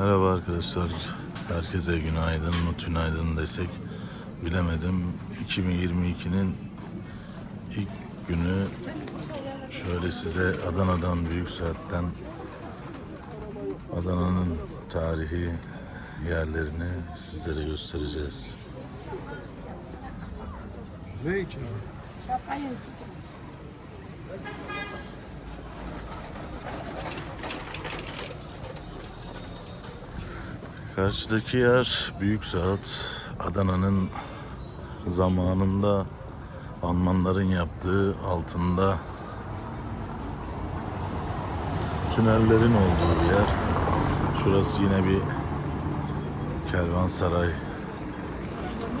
Merhaba arkadaşlar. Herkese günaydın mı tünaydın desek bilemedim. 2022'nin ilk günü şöyle size Adana'dan Büyük Saat'ten Adana'nın tarihi yerlerini sizlere göstereceğiz. Ne için? Şampanya içeceğim. Karşıdaki yer Büyük Saat. Adana'nın zamanında Almanların yaptığı altında tünellerin olduğu bir yer. Şurası yine bir kervansaray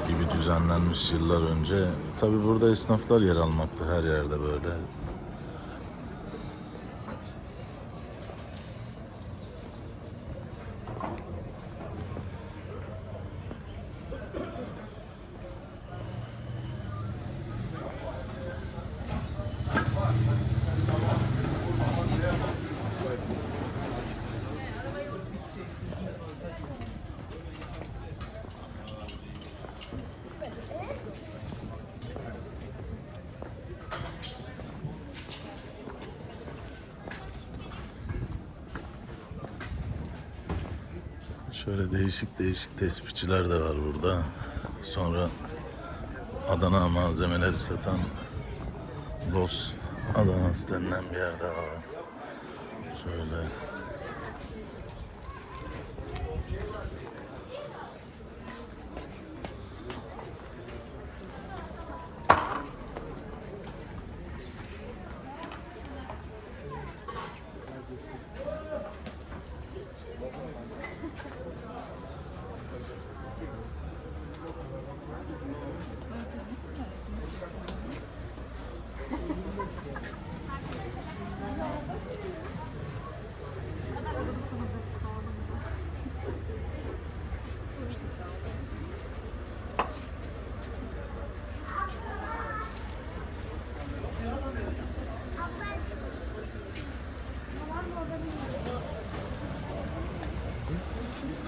gibi düzenlenmiş yıllar önce. Tabi burada esnaflar yer almakta her yerde böyle. Şöyle değişik değişik tespihçiler de var burada. Sonra Adana malzemeleri satan Los Adanas denilen bir yerde var. Şöyle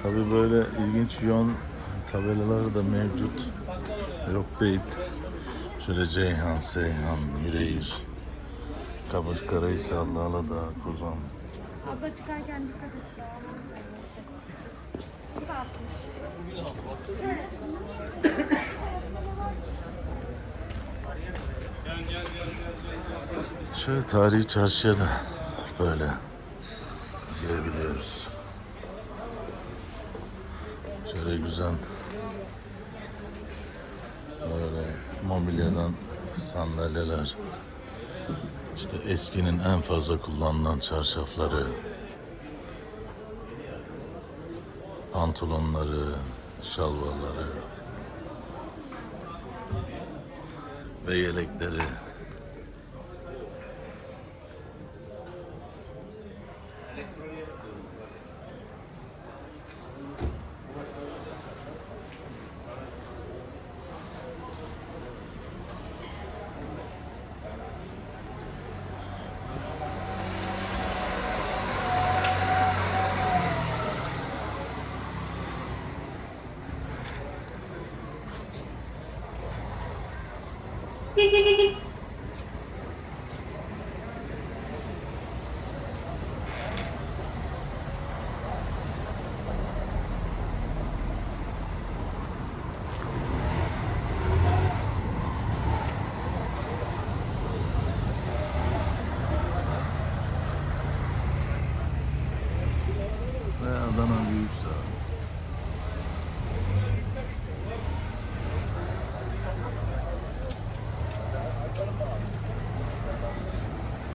Tabii böyle ilginç yön tabelaları da mevcut. Yok değil. Şöyle Ceyhan, Seyhan, Yüreğir, Kabır Karahisar, Aladağ, Kuzan. Abla çıkarken dikkat et. Bu da 60. Şöyle tarihi çarşıya da böyle Şöyle güzel. Böyle mobilyadan sandalyeler. İşte eskinin en fazla kullanılan çarşafları. Pantolonları şalvarları. Ve yelekleri. Hmm